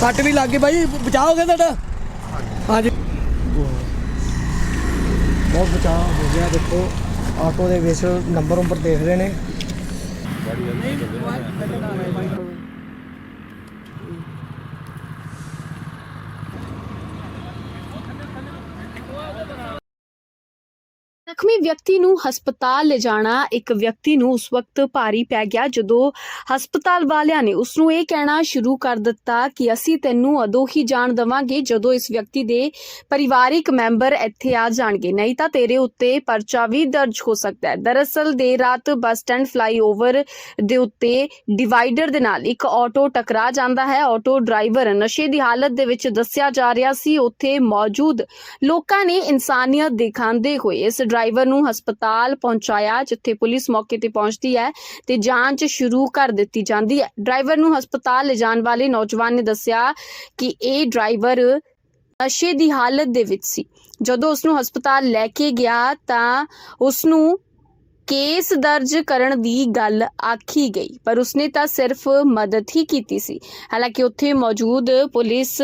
ਸੱਟ ਵੀ ਲੱਗ ਗਈ ਬਾਈ ਬਚਾਅ ਹੋ ਗਿਆ ਤੁਹਾਡਾ? ਹਾਂਜੀ। ਬਹੁਤ ਬਚਾਅ ਹੋ ਗਿਆ, ਦੇਖੋ, ਆਟੋ ਦੇ ਵਿੱਚ ਨੰਬਰ ਉੱਪਰ ਦੇਖ ਰਹੇ ਨੇ। ਜ਼ਖਮੀ ਵਿਅਕਤੀ ਨੂੰ ਹਸਪਤਾਲ ਲਿਜਾਣਾ ਇੱਕ ਵਿਅਕਤੀ ਨੂੰ ਉਸ ਵਕਤ ਭਾਰੀ ਪੈ ਗਿਆ ਜਦੋਂ ਹਸਪਤਾਲ ਵਾਲਿਆਂ ਨੇ ਉਸ ਨੂੰ ਇਹ ਕਹਿਣਾ ਸ਼ੁਰੂ ਕਰ ਦਿੱਤਾ ਕਿ ਅਸੀਂ ਤੈਨੂੰ ਉਦੋਂ ਹੀ ਜਾਣ ਦਵਾਂਗੇ ਜਦੋਂ ਇਸ ਵਿਅਕਤੀ ਦੇ ਪਰਿਵਾਰਿਕ ਮੈਂਬਰ ਇੱਥੇ ਆ ਜਾਣਗੇ। ਨਹੀਂ ਤਾਂ ਤੇਰੇ ਉੱਤੇ ਪਰਚਾ ਵੀ ਦਰਜ ਹੋ ਸਕਦਾ ਹੈ। ਦਰਅਸਲ ਦੇ ਰਾਤ ਬੱਸ ਸਟੈਂਡ ਫਲਾਈਓਵਰ ਦੇ ਉੱਤੇ ਡਿਵਾਈਡਰ ਦੇ ਨਾਲ ਇੱਕ ਆਟੋ ਟਕਰਾ ਜਾਂਦਾ ਹੈ। ਆਟੋ ਡਰਾਈਵਰ ਨਸ਼ੇ ਦੀ ਹਾਲਤ ਦੇ ਵਿੱਚ ਦੱਸਿਆ ਜਾ ਰਿਹਾ ਸੀ। ਉੱਥੇ ਮੌਜੂਦ ਲੋਕਾਂ ਨੇ ਇਨਸਾਨੀਅਤ ਦਿਖਾਉਂਦੇ ਹੋਏ ਇਸ ਡਰਾਈਵਰ ਨੂੰ ਹਸਪਤਾਲ ਪਹੁੰਚਾਇਆ, ਜਿੱਥੇ ਪੁਲਿਸ ਮੌਕੇ ਤੇ ਪਹੁੰਚਦੀ ਹੈ ਤੇ ਜਾਂਚ ਸ਼ੁਰੂ ਕਰ ਦਿੱਤੀ ਜਾਂਦੀ ਹੈ। ਡਰਾਈਵਰ ਨੂੰ ਹਸਪਤਾਲ ਲਿਜਾਣ ਵਾਲੇ ਨੌਜਵਾਨ ਨੇ ਦੱਸਿਆ ਕਿ ਇਹ ਡਰਾਈਵਰ ਨਸ਼ੇ ਦੀ ਹਾਲਤ ਦੇ ਵਿੱਚ ਸੀ। ਜਦੋਂ ਉਸ ਨੂੰ ਹਸਪਤਾਲ ਲੈ ਕੇ ਗਿਆ ਤਾਂ ਉਸ ਨੂੰ ਕੇਸ ਦਰਜ ਕਰਨ ਦੀ ਗੱਲ ਆਖੀ ਗਈ, ਪਰ ਉਸਨੇ ਤਾਂ ਸਿਰਫ ਮਦਦ ਹੀ ਕੀਤੀ ਸੀ। ਹਾਲਾਂਕਿ ਉੱਥੇ ਮੌਜੂਦ ਪੁਲਿਸ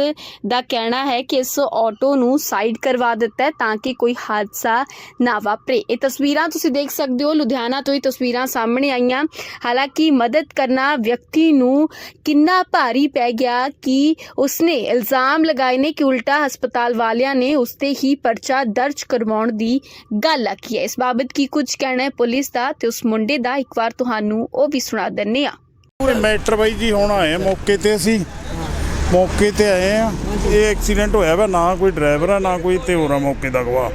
ਦਾ ਕਹਿਣਾ ਹੈ ਕਿ ਇਸ ਆਟੋ ਨੂੰ ਸਾਈਡ ਕਰਵਾ ਦਿੱਤਾ ਤਾਂ ਕਿ ਕੋਈ ਹਾਦਸਾ ਨਾ ਵਾਪਰੇ। ਇਹ ਤਸਵੀਰਾਂ ਤੁਸੀਂ ਦੇਖ ਸਕਦੇ ਹੋ, ਲੁਧਿਆਣਾ ਤੋਂ ਹੀ ਤਸਵੀਰਾਂ ਸਾਹਮਣੇ ਆਈਆਂ। ਹਾਲਾਂਕਿ ਮਦਦ ਕਰਨਾ ਵਿਅਕਤੀ ਨੂੰ ਕਿੰਨਾ ਭਾਰੀ ਪੈ ਗਿਆ ਕਿ ਉਸਨੇ ਇਲਜ਼ਾਮ ਲਗਾਏ ਨੇ ਕਿ ਉਲਟਾ ਹਸਪਤਾਲ ਵਾਲਿਆਂ ਨੇ ਉਸ ਤੇ ਹੀ ਪਰਚਾ ਦਰਜ ਕਰਵਾਉਣ ਦੀ ਗੱਲ ਆਖੀ ਹੈ। ਇਸ ਬਾਬਤ ਕੀ ਕੁਝ ਕਹਿਣਾ ਹੈ ਪੁਲਿਸ ਦਾ ਤੇ ਉਸ ਮੁੰਡੇ ਦਾ ਇੱਕ ਵਾਰ ਤੁਹਾਨੂੰ ਉਹ ਵੀ ਸੁਣਾ ਦਿੰਨੇ ਆ ਪੂਰੇ ਮੈਟਰ ਬਾਈ ਜੀ ਹੁਣ ਆਏ ਆ ਮੌਕੇ ਤੇ ਅਸੀਂ। ਮੌਕੇ ਤੇ ਆਏ ਆ। ਇਹ ਐਕਸੀਡੈਂਟ ਹੋਇਆ ਵਾ ਨਾ ਕੋਈ ਡਰਾਈਵਰ ਆ ਨਾ ਕੋਈ ਤੇ ਹੋਰ ਆ ਮੌਕੇ ਦਾ ਗਵਾਹ।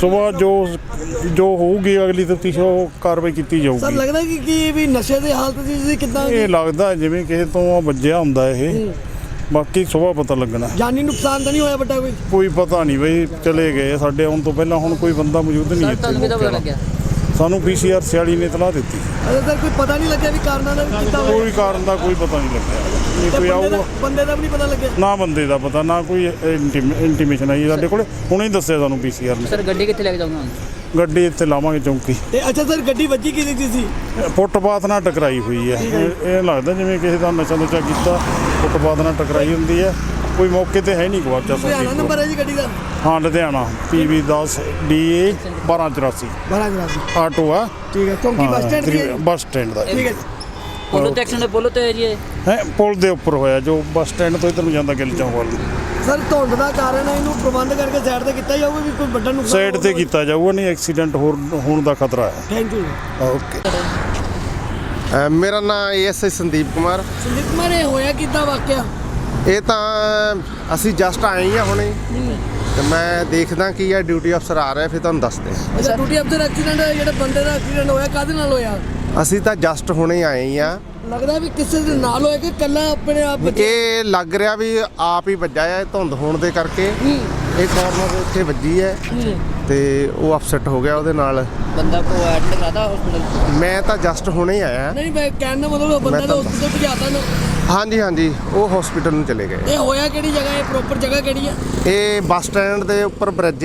ਸਵੇਰ ਜੋ ਜੋ ਹੋਊਗੀ ਅਗਲੀ ਤਫਤੀਸ਼ ਉਹ ਕਾਰਵਾਈ ਕੀਤੀ ਸਰ ਜਾਊਗੀ ਲੱਗਦਾ ਕਿ ਕੀ ਇਹ ਵੀ ਨਸ਼ੇ ਦੀ ਹਾਲਤ ਸੀ ਸੀ ਕਿਦਾਂ ਇਹ ਲੱਗਦਾ ਜਿਵੇਂ ਕਿਸੇ ਤੋਂ ਵੱਜਿਆ ਹੁੰਦਾ ਇਹ। ਬਾਕੀ ਸਵੇਰ ਪਤਾ ਲੱਗਣਾ। ਜਾਨੀ ਨੁਕਸਾਨ ਤਾਂ ਨਹੀਂ ਹੋਇਆ ਵੱਡਾ ਕੋਈ? ਕੋਈ ਪਤਾ ਨਹੀਂ ਬਈ ਚਲੇ ਗਏ ਸਾਡੇ ਆਉਣ ਤੋਂ ਪਹਿਲਾਂ ਹੁਣ ਕੋਈ ਬੰਦਾ ਮੌਜੂਦ ਨਹੀਂ ਇੱਥੇ ਮੌਕੇ ਵਾਲਾ। ਸਾਨੂੰ ਪੀਸੀਆਰ 46 ਨੇ ਇਤਲਾਹ ਦਿੱਤੀ। ਅਜੇ ਤੱਕ ਕੋਈ ਪਤਾ ਨਹੀਂ ਲੱਗਿਆ ਵੀ ਕਾਰਨਾਂ ਦਾ ਵੀ ਕਿੱਦਾਂ ਹੋਇਆ। ਕੋਈ ਕਾਰਨ ਦਾ ਕੋਈ ਪਤਾ ਨਹੀਂ ਲੱਗਿਆ। ਇਹ ਤੇ ਕੋਈ ਬੰਦੇ ਦਾ- ਆਊਗਾ ਬੰਦੇ ਦਾ ਵੀ ਨਹੀਂ ਪਤਾ ਲੱਗਿਆ। ਨਾ ਬੰਦੇ ਦਾ ਪਤਾ ਨਾ ਕੋਈ ਇੰਟੀਮੇਸ਼ਨ ਆਈ ਸਾਡੇ ਕੋਲੇ ਹੁਣੇ ਹੀ ਦੱਸਿਆ ਸਾਨੂੰ ਪੀਸੀਆਰ ਨੇ। ਸਰ ਗੱਡੀ ਕਿੱਥੇ ਲੈ ਕੇ ਜਾਊਂਗਾ ਗੱਡੀ ਇੱਥੇ ਲਾਵਾਂਗੇ ਚੌਂਕੀ। ਤੇ ਅੱਛਾ ਸਰ ਗੱਡੀ ਵੱਜੀ ਕਿਹਦੀ ਦੀ ਸੀ? ਫੁੱਟਪਾਥ ਨਾਲ ਟਕਰਾਈ ਹੋਈ ਹੈ। ਇਹ ਇਹ ਲੱਗਦਾ ਜਿਵੇਂ ਕਿਸੇ ਦਾ ਨਸ਼ਾ ਨੁਸ਼ਾ ਕੀਤਾ ਫੁੱਟਪਾਥ ਨਾਲ ਟਕਰਾਈ ਹੁੰਦੀ ਹੈ। ਕੋਈ ਮੌਕੇ ਤੇ ਹੈ ਨਹੀਂ ਗਵਾਚਾ ਲੁਧਿਆਣਾ ਸਾਡੇ ਨੰਬਰ ਹੈ ਜੀ ਗੱਡੀ ਦਾ? ਹਾਂ ਲੁਧਿਆਣਾ PV 10 DA 1284 ਬੜਾ ਗਰਾਫੀ ਆਟੋ ਆ। ਠੀਕ ਹੈ ਚੌਂਕੀ ਬੱਸ ਸਟੈਂਡ ਦੀ ਹੈ ਬੱਸ ਸਟੈਂਡ ਦਾ। ਠੀਕ ਹੈ ਪੋਲੋ ਤੇ ਐਕਸ਼ਨ ਦੇ ਪੋਲੋ ਤੇ ਹੈ ਜੀ ਇਹ। ਹੈ ਪੁਲ ਦੇ ਉੱਪਰ ਹੋਇਆ ਜੋ ਬੱਸ ਸਟੈਂਡ ਤੋਂ ਇਧਰ ਨੂੰ ਜਾਂਦਾ ਗਿੱਲ ਚੌਂਕ ਵੱਲ ਨੂੰ। ਸਰ ਧੁੰਦ ਦਾ ਕਾਰਨ ਹੈ ਇਹਨੂੰ ਪ੍ਰਬੰਧ ਕਰਕੇ ਸਾਈਡ ਤੇ ਕੀਤਾ ਜਾਊਗਾ ਵੀ ਕੋਈ ਵੱਡਾ ਨੁਕਸਾਨ ਸਾਈਡ ਤੇ ਕੀਤਾ ਜਾਊਗਾ ਨਹੀਂ ਐਕਸੀਡੈਂਟ ਹੋਰ ਹੋਣ ਦਾ ਖਤਰਾ ਹੈ। ਥੈਂਕ ਯੂ ਓਕੇ ਅ, ਮੇਰਾ ਨਾਮ ਏਐਸਆਈ ਸੰਦੀਪ ਕੁਮਾਰ। ਸੰਦੀਪ ਕੁਮਾਰ ਇਹ ਹੋਇਆ ਕਿੱਦਾਂ ਵਾਕਿਆ? ਇਹ ਤਾਂ ਅਸੀਂ ਜਸਟ ਆਏ ਹੀ ਆ ਹੁਣੇ। ਤੇ ਮੈਂ ਦੇਖਦਾ ਕੀ ਆ ਡਿਊਟੀ ਅਫਸਰ ਆ ਰਿਹਾ ਫਿਰ ਤੁਹਾਨੂੰ ਦੱਸਦੇ ਹਾਂ। ਅੱਛਾ ਡਿਊਟੀ ਅਫਸਰ ਐਕਸੀਡੈਂਟ ਜਿਹੜਾ ਬੰਦੇ ਦਾ ਐਕਸੀਡੈਂਟ ਹੋਇਆ ਕਾਹਦੇ ਨਾਲ ਹੋਇਆ? ਅਸੀਂ ਤਾਂ ਜਸਟ ਹੁਣੇ ਆਏ ਆ। ਲੱਗਦਾ ਵੀ ਕਿਸੇ ਦੇ ਨਾਲ ਹੋਇਆ ਕਿ ਕੱਲਾ ਆਪਣੇ ਆਪ ਇਹ ਲੱਗ ਰਿਹਾ ਵੀ ਆਪ ਹੀ ਵੱਜਾ ਹੈ ਧੁੰਦ ਹੋਣ ਦੇ ਕਰਕੇ। ਇਹ ਕਾਰਨਰ ਉੱਥੇ ਵੱਜੀ ਹੈ। ਤੇ ਉਹ ਅਪਸੈਟ ਹੋ ਗਿਆ ਉਹਦੇ ਨਾਲ। ਬੰਦਾ ਕੋ ਐਡਮਿਟ ਕਰਾਦਾ ਹਸਪੀਟਲ ਮੈਂ ਤਾਂ ਜਸਟ ਹੁਣੇ ਆਇਆ। ਨਹੀਂ ਮੈਂ ਕਹਿਣ ਦਾ ਮਤਲਬ ਉਹ ਬੰਦਾ ਮੈਂ ਤਾਂ ਭਜਾਤਾ ਨਾ। ਹਾਂਜੀ ਹਾਂਜੀ। ਉਹ ਹਸਪੀਟਲ ਨੂੰ ਚਲੇ ਗਏ। ਇਹ ਹੋਇਆ ਕਿਹੜੀ ਜਗ੍ਹਾ? ਹੈ ਪ੍ਰੋਪਰ ਜਗ੍ਹਾ ਕਿਹੜੀ ਹੈ? ਇਹ ਬੱਸ ਸਟੈਂਡ ਦੇ ਉੱਪਰ ਬ੍ਰਿਜ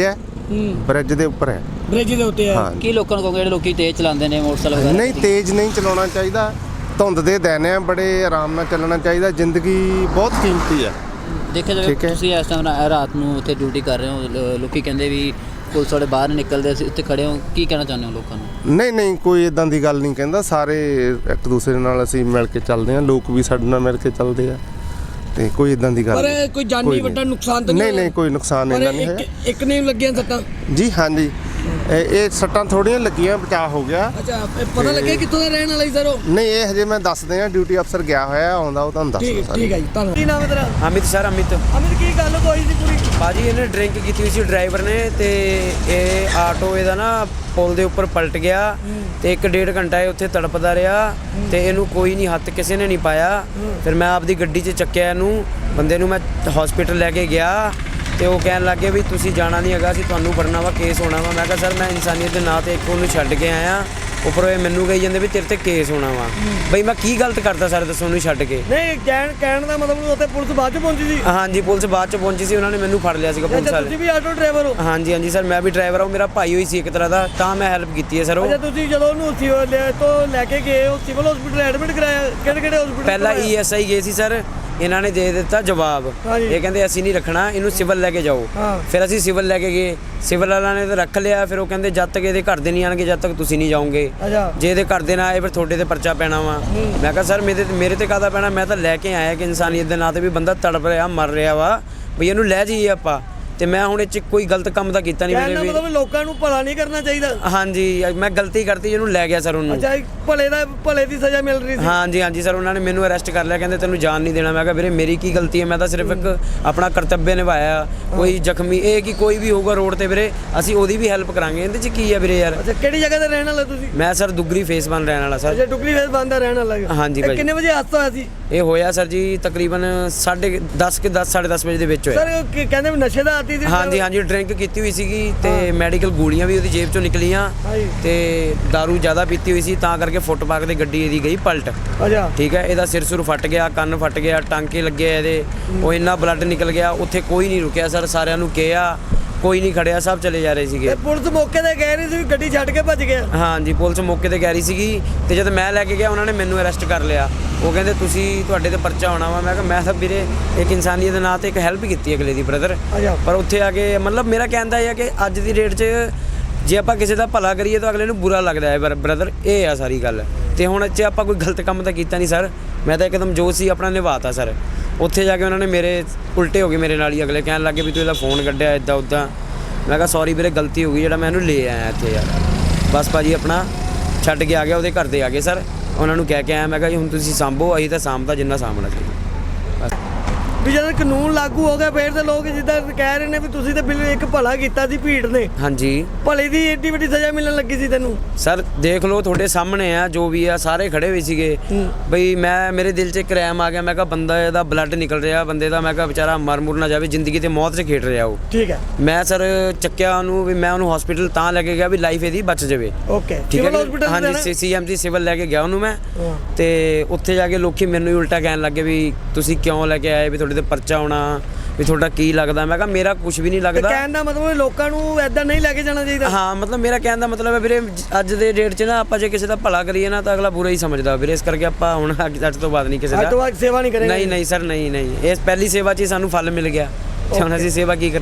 ਹੂੰ। ਬ੍ਰਿਜ ਦੇ ਉੱਪਰ ਹੈ। ਬ੍ਰਿਜ ਦੇ ਉੱਤੇ ਹੈ। ਹਾਂ। ਕੀ ਲੋਕਾਂ ਨੂੰ ਕਹੋਗੇ ਜਿਹੜੇ ਲੋਕੀ ਤੇਜ਼ ਚਲਾਉਂਦੇ ਨੇ ਮੋਟਰਸਾਈਕਲ ਵਗੈਰਾ ਨਹੀਂ ਤੇਜ਼ ਨਹੀਂ ਚਲਾਉਣਾ ਚਾਹੀਦਾ। ਧੁੰਦ ਦੇ ਦਿਨ ਆ ਬੜੇ ਆਰਾਮ ਨਾਲ ਚੱਲਣਾ ਚਾਹੀਦਾ। ਜ਼ਿੰਦਗੀ ਬਹੁਤ ਕੀਮਤੀ ਹੈ। ਦੇਖਿਆ ਜਾਵੇ ਠੀਕ ਹੈ। ਤੁਸੀਂ ਇਸ ਟਾਈਮ ਰਾਤ ਨੂੰ ਉੱਥੇ ਡਿਊਟੀ ਕਰ ਰਹੇ ਹੋ ਲ- ਲੋਕੀ ਕਹਿੰਦੇ ਵੀ ਪੁਲਿਸ ਵਾਲੇ ਬਾਹਰ ਨਿਕਲਦੇ ਅਸੀਂ ਉੱਥੇ ਖੜੇ ਹੋ। ਕੀ ਕਹਿਣਾ ਚਾਹੁੰਦੇ ਹੋ ਲੋਕਾਂ ਨੂੰ? ਨਹੀਂ ਨਹੀਂ ਕੋਈ ਇਦਾਂ ਦੀ ਗੱਲ ਨਹੀਂ ਕਹਿੰਦਾ। ਸਾਰੇ ਇੱਕ ਦੂਸਰੇ ਨਾਲ ਅਸੀਂ ਮਿਲ ਕੇ ਚੱਲਦੇ ਹਾਂ। ਲੋਕ ਵੀ ਸਾਡੇ ਨਾਲ ਮਿਲ ਕੇ ਚੱਲਦੇ ਆ। ਤੇ ਕੋਈ ਇਦਾਂ ਦੀ ਗੱਲ ਪਰ ਨਹੀਂ। ਕੋਈ ਜਾਨੀ ਕੋਈ ਵੱਡਾ। ਨੁਕਸਾਨ ਤਾਂ ਨਹੀਂ? ਨਹੀਂ ਕੋਈ ਨੁਕਸਾਨ ਪਰ ਇਹਨਾਂ ਨਹੀਂ ਇੱਕ ਹੈ। ਇੱਕ ਨੇ ਲੱਗੀਆਂ ਸੱਟਾਂ। ਜੀ ਹਾਂਜੀ। ਇਹ ਇਹ ਸੱਟਾਂ ਥੋੜੀਆਂ ਲੱਗੀਆਂ ਬਚਾਅ ਹੋ ਗਿਆ। ਅੱਛਾ ਇਹ ਪਤਾ ਲੱਗਿਆ ਕਿੱਥੋਂ ਦਾ ਰਹਿਣ ਵਾਲਾ ਸੀ ਸਰ ਉਹ? ਨਹੀਂ ਇਹ ਹਜੇ ਮੈਂ ਦੱਸਦੇ ਆ ਡਿਊਟੀ ਅਫਸਰ ਗਿਆ ਹੋਇਆ ਆਉਂਦਾ ਉਹ ਤੁਹਾਨੂੰ ਠੀਕ ਦੱਸਦਾ ਹੈ ਠੀਕ ਹੈ ਜੀ ਧੰਨਵਾਦ। ਕੀ ਨਾਮ ਹੈ ਤੇਰਾ? ਅਮਿਤ ਸਰ ਅਮਿਤ। ਅਮਿਤ ਕੀ ਗੱਲ ਹੋਈ ਸੀ ਪੂਰੀ। ਬਾਜੀ ਇਹਨੇ ਡਰਿੰਕ ਕੀਤੀ ਹੋਈ ਸੀ ਡਰਾਈਵਰ ਨੇ ਤੇ ਇਹ ਆਟੋ ਇਹਦਾ ਨਾ ਪੁਲ ਦੇ ਉੱਪਰ ਪਲਟ ਗਿਆ ਤੇ ਇੱਕ ਡੇਢ ਘੰਟਾ ਇਹ ਉੱਥੇ ਤੜਪਦਾ ਰਿਹਾ ਤੇ ਇਹਨੂੰ ਕੋਈ ਨਹੀਂ ਹੱਥ ਕਿਸੇ ਨੇ ਨਹੀਂ ਪਾਇਆ। ਫਿਰ ਮੈਂ ਆਪਦੀ ਗੱਡੀ 'ਚ ਚੱਕਿਆ ਇਹਨੂੰ ਬੰਦੇ ਨੂੰ ਮੈਂ ਹਸਪੀਟਲ ਲੈ ਕੇ ਗਿਆ। ਤੇ ਉਹ ਕਹਿਣ ਲੱਗੇ ਵੀ ਤੁਸੀਂ ਜਾਣਾ ਨਹੀਂ ਹੈਗਾ ਅਸੀਂ ਤੁਹਾਨੂੰ ਫੜਨਾ ਵਾ ਕੇਸ ਹੋਣਾ ਵਾ। ਮੈਂ ਕਿਹਾ ਸਰ ਮੈਂ ਇਨਸਾਨੀਅਤ ਦੇ ਨਾਂ ਤੇ ਇੱਕ ਉਹਨੂੰ ਛੱਡ ਕੇ ਆਇਆ। ਉੱਪਰੋਂ ਇਹ ਮੈਨੂੰ ਕਹੀ ਜਾਂਦੇ ਵੀ ਤੇਰੇ ਤੇ ਕੇਸ ਹੋਣਾ ਵਾ। ਬਈ ਮੈਂ ਕੀ ਗਲਤ ਕਰਦਾ ਸਰ ਦੱਸੋ ਉਹਨੂੰ ਛੱਡ ਕੇ? ਨਹੀਂ ਕਹਿਣ ਕਹਿਣ ਦਾ ਮਤਲਬ ਉੱਥੇ ਪੁਲਿਸ ਬਾਅਦ ਚ ਪਹੁੰਚੀ ਸੀ। ਹਾਂਜੀ ਪੁਲਿਸ ਬਾਅਦ ਚ ਪਹੁੰਚੀ ਸੀ ਉਹਨਾਂ ਨੇ ਮੈਨੂੰ ਫੜ ਲਿਆ ਸੀਗਾ ਪੁਲਿਸ ਅੱਛਾ ਵਾਲੇ। ਤੁਸੀਂ ਵੀ ਆਟੋ ਡਰਾਈਵਰ ਹੋ? ਹਾਂਜੀ ਹਾਂਜੀ ਸਰ ਮੈਂ ਵੀ ਡਰਾਈਵਰ ਹਾਂ ਉਹ ਮੇਰਾ ਭਾਈ ਹੋਈ ਸੀ ਇੱਕ ਤਰ੍ਹਾਂ ਦਾ ਤਾਂ ਮੈਂ ਹੈਲਪ ਕੀਤੀ ਹੈ ਸਰ ਉਹ। ਅੱਛਾ ਤੁਸੀਂ ਜਦੋਂ ਉਹਨੂੰ ਸਿਵਲ ਤੋਂ ਲੈ ਕੇ ਗਏ ਉਹ ਸਿਵਲ ਹਸਪੀਟਲ ਐਡਮਿਟ ਕਰਾਇਆ ਕਿਹੜੇ ਕਿਹੜੇ ਹਸਪੀਟਲ ਪਹਿਲਾਂ ਈਐਸਆਈ ਗਏ ਸੀ ਸਰ। ਇਹਨਾਂ ਨੇ ਦੇ ਦਿੱਤਾ ਜਵਾਬ। ਇਹ ਕਹਿੰਦੇ ਅਸੀਂ ਨਹੀਂ ਰੱਖਣਾ ਇਹਨੂੰ ਸਿਵਲ ਲੈ ਕੇ ਜਾਓ। ਫਿਰ ਅਸੀਂ ਸਿਵਲ ਲੈ ਕੇ ਗਏ। ਸਿਵਲ ਵਾਲਿਆਂ ਨੇ ਤਾਂ ਰੱਖ ਲਿਆ। ਫਿਰ ਉਹ ਕਹਿੰਦੇ ਜਦ ਤੱਕ ਇਹਦੇ ਘਰ ਦੇ ਨਹੀਂ ਆਣਗੇ ਜਦ ਤੱਕ ਤੁਸੀਂ ਨਹੀਂ ਜਾਓਗੇ। ਜੇ ਇਹਦੇ ਘਰ ਦੇ ਨਾ ਆਏ ਫਿਰ ਤੁਹਾਡੇ ਤੇ ਪਰਚਾ ਪੈਣਾ ਵਾ। ਮੈਂ ਕਿਹਾ ਸਰ ਮੇਰੇ ਤੇ ਮੇਰੇ ਤੇ ਕਾਹਦਾ ਪੈਣਾ? ਮੈਂ ਤਾਂ ਲੈ ਕੇ ਆਇਆ ਕਿ ਇਨਸਾਨੀਅਤ ਦੇ ਨਾਂ ਤੇ ਵੀ ਬੰਦਾ ਤੜਪ ਰਿਹਾ ਮਰ ਰਿਹਾ ਵਾ। ਵੀ ਇਹਨੂੰ ਲੈ ਜਾਈਏ ਆਪਾਂ। ਤੇ ਮੈਂ ਹੁਣ ਇਹ ਚ ਕੋਈ ਗਲਤ ਕੰਮ ਤਾਂ ਕੀਤਾ ਨਹੀਂ ਮੇਰੇ ਵੀ ਮਤਲਬ ਲੋਕਾਂ ਨੂੰ ਭਲਾ ਨਹੀਂ ਕਰਨਾ ਚਾਹੀਦਾ। ਹਾਂਜੀ ਮੈਂ ਗਲਤੀ ਕਰਤੀ ਜਿਹਨੂੰ ਲੈ ਗਿਆ ਸਰ ਉਹਨੂੰ। ਅੱਛਾ ਭਲੇ ਦਾ ਭਲੇ ਦੀ ਸਜ਼ਾ ਮਿਲ ਰਹੀ ਸੀ। ਹਾਂਜੀ ਹਾਂਜੀ ਸਰ ਉਹਨਾਂ ਨੇ ਮੈਨੂੰ ਅਰੈਸਟ ਕਰ ਲਿਆ ਕਹਿੰਦੇ ਤੈਨੂੰ ਜਾਨ ਨਹੀਂ ਦੇਣਾ। ਮੈਂ ਕਿਹਾ ਵੀਰੇ ਮੇਰੀ ਕੀ ਗਲਤੀ ਹੈ? ਮੈਂ ਤਾਂ ਸਿਰਫ ਇੱਕ ਆਪਣਾ ਕਰਤੱਵਯ ਨਿਭਾਇਆ। ਕੋਈ ਜ਼ਖਮੀ ਇਹ ਕਿ ਕੋਈ ਵੀ ਹੋਊਗਾ ਰੋਡ ਤੇ ਵੀਰੇ ਅਸੀਂ ਉਹਦੀ ਵੀ ਹੈਲਪ ਕਰਾਂਗੇ। ਇਹਦੇ ਚ ਕੀ ਹੈ ਵੀਰੇ ਯਾਰ? ਅੱਛਾ ਕਿਹੜੀ ਜਗ੍ਹਾ ਤੇ ਰਹਿਣ ਵਾਲੇ ਤੁਸੀਂ? ਮੈਂ ਸਰ ਦੁੱਗਰੀ ਫੇਸ ਬਣ ਰਹਿਣ ਵਾਲਾ ਸਰ। ਅੱਛਾ ਟੁਕਲੀ ਵੇਸ ਬੰਦਾ ਰਹਿਣ ਵਾਲਾ। ਹਾਂਜੀ ਭਾਈ। ਕਿੰਨੇ ਵਜੇ ਹਾਦਸਾ ਹੋਇਆ ਸੀ? ਇਹ ਹੋਇਆ ਸਰ ਜੀ ਤਕਰੀਬਨ 10:30 ਕਿ 10 10:30 ਵਜੇ ਦੇ ਵਿੱਚ ਹੋਇਆ। ਸਰ ਕਹਿੰਦੇ ਨਸ਼ੇ ਦਾ ਆਤੀ ਸੀ ਹਾਂਜੀ ਹਾਂਜੀ ਡਰਿੰਕ ਕੀਤੀ ਹੋਈ ਸੀਗੀ ਤੇ ਮੈਡੀਕਲ ਗੋਲੀਆਂ ਵੀ ਉਹਦੀ ਜੇਬ ਚੋਂ ਨਿਕਲੀਆਂ। ਤੇ दारू ਜ਼ਿਆਦਾ ਪੀਤੀ ਹੋਈ ਸੀ ਤਾਂ ਕਰਕੇ ਫੁੱਟਪਾਥ ਤੇ ਗੱਡੀ ਇਹਦੀ ਗਈ ਪਲਟ। ਅੱਛਾ। ਠੀਕ ਹੈ ਇਹਦਾ ਸਿਰ ਸੁਰ ਫਟ ਗਿਆ ਕੰਨ ਫਟ ਗਿਆ ਟਾਂਕੇ ਲੱਗੇ ਇਹਦੇ ਉਹ ਇੰਨਾ ਬਲੱਡ ਨਿਕਲ ਗਿਆ ਉੱਥੇ ਕੋਈ ਨਹੀਂ ਰੁਕਿਆ ਸਰ ਸਾਰਿਆਂ ਨੂੰ ਕਿਹਾ ਕੋਈ ਨਹੀਂ ਖੜਿਆ ਸਭ ਚਲੇ ਜਾ ਰਹੇ ਸੀਗੇ। ਤੇ ਪੁਲਿਸ ਮੌਕੇ ਤੇ ਕਹਿ ਰਹੀ ਸੀ ਵੀ ਗੱਡੀ ਛੱਡ ਕੇ ਭੱਜ ਗਿਆ। ਹਾਂਜੀ ਪੁਲਿਸ ਮੌਕੇ ਤੇ ਕਹਿ ਰਹੀ ਸੀਗੀ ਤੇ ਜਦ ਮੈਂ ਲੈ ਕੇ ਗਿਆ ਉਹਨਾਂ ਨੇ ਮੈਨੂੰ ਅਰੈਸਟ ਕਰ ਲਿਆ। ਉਹ ਕਹਿੰਦੇ ਤੁਸੀਂ ਤੁਹਾਡੇ ਤੇ ਪਰਚਾ ਹੋਣਾ ਵਾ। ਮੈਂ ਕਿਹਾ ਮੈਂ ਤਾਂ ਵੀਰੇ ਇੱਕ ਇਨਸਾਨੀਅਤ ਦੇ ਨਾਂ ਤੇ ਇੱਕ ਹੈਲਪ ਕੀਤੀ ਅਗਲੇ ਦੀ ਬ੍ਰਦਰ ਅੱਛਾ। ਪਰ ਉੱਥੇ ਆ ਕੇ ਮਤਲਬ ਮੇਰਾ ਕਹਿੰਦਾ ਇਹ ਹੈ ਕਿ ਅੱਜ ਦੀ ਡੇਟ 'ਚ ਜੇ ਆਪਾਂ ਕਿਸੇ ਦਾ ਭਲਾ ਕਰੀਏ ਤਾਂ ਅਗਲੇ ਨੂੰ ਬੁਰਾ ਲੱਗਦਾ ਹੈ ਬ੍ਰਦਰ ਇਹ ਆ ਸਾਰੀ ਗੱਲ। ਤੇ ਹੁਣ ਇੱਥੇ ਆਪਾਂ ਕੋਈ ਗਲਤ ਕੰਮ ਤਾਂ ਕੀਤਾ ਨਹੀਂ ਸਰ ਮੈਂ ਤਾਂ ਇੱਕਦਮ ਜੋ ਸੀ ਆਪਣਾ ਨਿਭਾਤਾ ਸਰ ਉੱਥੇ ਜਾ ਕੇ ਉਹਨਾਂ ਨੇ ਮੇਰੇ ਉਲਟੇ ਹੋ ਗਏ ਮੇਰੇ ਨਾਲ ਹੀ ਅਗਲੇ ਕਹਿਣ ਲੱਗੇ ਵੀ ਤੂੰ ਇਹਦਾ ਫੋਨ ਕੱਢਿਆ ਇਦਾਂ ਉਦਾਂ। ਮੈਂ ਕਿਹਾ ਸੌਰੀ ਵੀਰੇ, ਗਲਤੀ ਹੋ ਗਈ ਜਿਹੜਾ ਮੈਂ ਇਹਨੂੰ ਲੈ ਆਇਆ ਇੱਥੇ ਯਾਰ। ਬਸ ਭਾਜੀ ਆਪਣਾ ਛੱਡ ਕੇ ਆ ਗਿਆ, ਉਹਦੇ ਘਰ ਦੇ ਆ ਗਏ ਸਰ। ਉਹਨਾਂ ਨੂੰ ਕਹਿ ਕੇ ਆਇਆ, ਮੈਂ ਕਿਹਾ ਜੀ, ਹੁਣ ਤੁਸੀਂ ਸਾਂਭੋ, ਅਸੀਂ ਤਾਂ ਸਾਂਭਦਾ ਜਿੰਨਾ ਸਾਂਭਣਾ ਚਾਹੀਦਾ ਵੀ ਜਦੋਂ ਕਾਨੂੰਨ ਲਾਗੂ ਹੋ ਗਿਆ ਫੇਰ ਤੇ ਲੋਕ ਜਿੱਦਾਂ ਕਹਿ ਰਹੇ ਨੇ ਵੀ ਤੁਸੀਂ ਤੇ ਬਿਲ ਇੱਕ ਭਲਾ ਕੀਤਾ ਸੀ ਭੀੜ ਨੇ। ਹਾਂਜੀ। ਭਲੇ ਦੀ ਏਡੀ ਵੱਡੀ ਸਜ਼ਾ ਮਿਲਣ ਲੱਗੀ ਸੀ ਤੈਨੂੰ? ਸਰ ਦੇਖ ਲਓ ਤੁਹਾਡੇ ਸਾਹਮਣੇ ਆ ਜੋ ਵੀ ਆ ਸਾਰੇ ਖੜੇ ਹੋਏ ਸੀਗੇ। ਬਈ ਮੈਂ ਮੇਰੇ ਦਿਲ 'ਚ ਇੱਕ ਰੈਮ ਆ ਗਿਆ ਮੈਂ ਕਿਹਾ ਬੰਦਾ ਇਹਦਾ ਬਲੱਡ ਨਿਕਲ ਰਿਹਾ ਬੰਦੇ ਦਾ ਮੈਂ ਕਿਹਾ ਵਿਚਾਰਾ ਮਰ ਮੁਰ ਨਾ ਜਾਵੇ ਜ਼ਿੰਦਗੀ ਤੇ ਮੌਤ 'ਚ ਖੇਡ ਰਿਹਾ ਉਹ। ਠੀਕ ਹੈ। ਮੈਂ ਸਰ ਚੱਕਿਆ ਉਹਨੂੰ ਵੀ ਮੈਂ ਉਹਨੂੰ ਹਸਪੀਟਲ ਤਾਂ ਲੈ ਕੇ ਗਿਆ ਵੀ ਲਾਈਫ ਇਹਦੀ ਬਚ ਜਾਵੇ। ਓਕੇ ਠੀਕ ਹੈ ਹਾਂਜੀ ਸੀਐਮਜੀ ਸਿਵਲ ਲੈ ਕੇ ਗਿਆ ਉਹਨੂੰ ਮੈਂ। ਤੇ ਉੱਥੇ ਜਾ ਕੇ ਲੋਕੀ ਮੈਨੂੰ ਹੀ ਉਲਟਾ ਕਹਿਣ ਲੱਗੇ ਵੀ ਤੁਸੀਂ ਕਿਉਂ ਲੈ ਕੇ ਆਏ ਵੀ ਤੁਹਾਡੇ ਤੇ ਪਰਚਾ ਹੋਣਾ ਵੀ ਤੁਹਾਡਾ ਕੀ ਲੱਗਦਾ? ਮੈਂ ਕਿਹਾ ਮੇਰਾ ਕੁਝ ਵੀ ਨਹੀਂ ਲੱਗਦਾ। ਕਹਿਣ ਦਾ ਮਤਲਬ ਲੋਕਾਂ ਨੂੰ ਐਦਾਂ ਨਹੀਂ ਲੈ ਕੇ ਜਾਣਾ ਚਾਹੀਦਾ? ਹਾਂ ਮਤਲਬ ਮੇਰਾ ਕਹਿਣ ਦਾ ਮਤਲਬ ਹੈ ਵੀਰੇ ਅੱਜ ਦੇ ਡੇਟ 'ਚ ਨਾ ਆਪਾਂ ਜੇ ਕਿਸੇ ਦਾ ਭਲਾ ਕਰੀਏ ਨਾ ਤਾਂ ਅਗਲਾ ਬੁਰਾ ਹੀ ਸਮਝਦਾ। ਵੀਰੇ ਇਸ ਕਰਕੇ ਆਪਾਂ ਹੁਣ ਅੱਜ ਤੋਂ ਬਾਅਦ ਨਹੀਂ ਕਿਸੇ ਅੱਜ ਤੋਂ ਦਾ ਬਾਅਦ ਸੇਵਾ ਨਹੀਂ ਕਰੇਗਾ ਨਹੀਂ ਨਹੀਂ ਸਰ ਨਹੀਂ ਨਹੀਂ। ਇਸ ਪਹਿਲੀ ਸੇਵਾ 'ਚ ਹੀ ਸਾਨੂੰ ਫਲ ਮਿਲ ਗਿਆ। ਤੇ ਹੁਣ ਅਸੀਂ ਸੇਵਾ ਕੀ ਕਰਨੀ?